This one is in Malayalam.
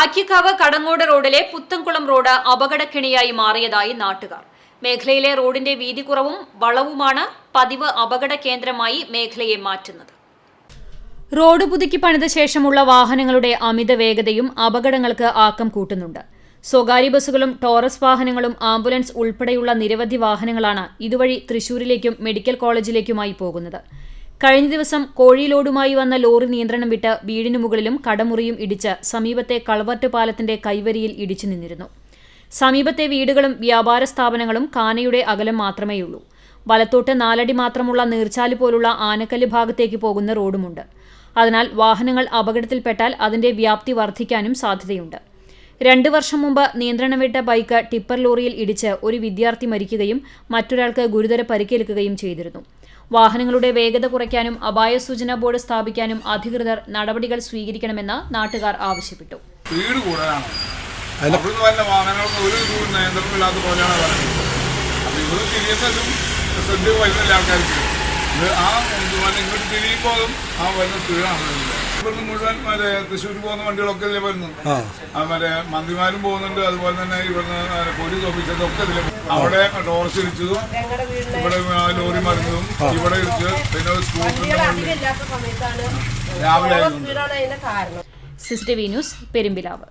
അക്കിക്കാവ് കടങ്ങോട് റോഡിലെ പുത്തൻകുളം റോഡ് അപകടക്കിണിയായി മാറിയതായി നാട്ടുകാർ. മേഖലയിലെ റോഡിന്റെ വീതി കുറവും വളവുമാണ് പതിവ് അപകട കേന്ദ്രമായി മേഖലയെ മാറ്റുന്നത്. റോഡ് പുതുക്കി പണിത ശേഷമുള്ള വാഹനങ്ങളുടെ അമിത വേഗതയും അപകടങ്ങൾക്ക് ആക്കം കൂട്ടുന്നുണ്ട്. സ്വകാര്യ ബസ്സുകളും ടോറസ് വാഹനങ്ങളും ആംബുലൻസ് ഉൾപ്പെടെയുള്ള നിരവധി വാഹനങ്ങളാണ് ഇതുവഴി തൃശൂരിലേക്കും മെഡിക്കൽ കോളേജിലേക്കുമായി പോകുന്നത്. കഴിഞ്ഞ ദിവസം കോഴിലോടുമായി വന്ന ലോറി നിയന്ത്രണം വിട്ട് വീടിനു മുകളിലും കടമുറിയും ഇടിച്ച് സമീപത്തെ കളവറ്റ് പാലത്തിന്റെ കൈവരിയിൽ ഇടിച്ചു നിന്നിരുന്നു. സമീപത്തെ വീടുകളും വ്യാപാര സ്ഥാപനങ്ങളും കാനയുടെ അകലം മാത്രമേയുള്ളൂ. വലത്തോട്ട് നാലടി മാത്രമുള്ള നീർച്ചാൽ പോലുള്ള ആനക്കല്ല് ഭാഗത്തേക്ക് പോകുന്ന റോഡുമുണ്ട്. അതിനാൽ വാഹനങ്ങൾ അപകടത്തിൽപ്പെട്ടാൽ അതിന്റെ വ്യാപ്തി വർദ്ധിക്കാനും സാധ്യതയുണ്ട്. രണ്ടു വർഷം മുമ്പ് നിയന്ത്രണം വിട്ട ബൈക്ക് ടിപ്പർ ലോറിയിൽ ഇടിച്ച് ഒരു വിദ്യാർത്ഥി മരിക്കുകയും മറ്റൊരാൾക്ക് ഗുരുതര പരിക്കേൽക്കുകയും ചെയ്തിരുന്നു. വാഹനങ്ങളുടെ വേഗത കുറയ്ക്കാനും അപായ സൂചനാ ബോർഡ് സ്ഥാപിക്കാനും അധികൃതർ നടപടികൾ സ്വീകരിക്കണമെന്ന് നാട്ടുകാർ ആവശ്യപ്പെട്ടു. സ്പീഡ് കൂടുതലാണ്. അവിടുന്ന് വല്ല വാഹനങ്ങൾക്ക് ഒരു ഇതും നിയന്ത്രണമില്ലാത്ത പോലെയാണ് പറയുന്നത്. അപ്പൊ ഇവിടെ തിരിയുന്നതും ശ്രദ്ധ വരുന്നില്ല ആൾക്കാർക്ക്. ഇത് ആ ഇതുപോലെ ഇങ്ങോട്ട് തിരിയുമ്പോഴും ആ വരുന്ന സ്പീഡാണ്. വരുന്നത് ഇവിടുന്ന് മുഴുവൻ മറ്റേ തൃശ്ശൂർ പോകുന്ന വണ്ടികളൊക്കെ ഇതിലെ വരുന്നു. മറ്റേ മന്ത്രിമാരും പോകുന്നുണ്ട് അതുപോലെ തന്നെ ഇവിടുന്ന് പോലീസ് ഓഫീസേഴ്സ് ഒക്കെ ഇതിലെ അവിടെ ടോർച്ച് ഇടിച്ചതും ഇവിടെ ലോറി മറിഞ്ഞതും ഇവിടെ ഇടിച്ച് പിന്നെ ഒരു സ്കൂട്ടറിന്റെ രാവിലെ സിസ്റ്റർ ന്യൂസ് പെരുമ്പിലാവ്.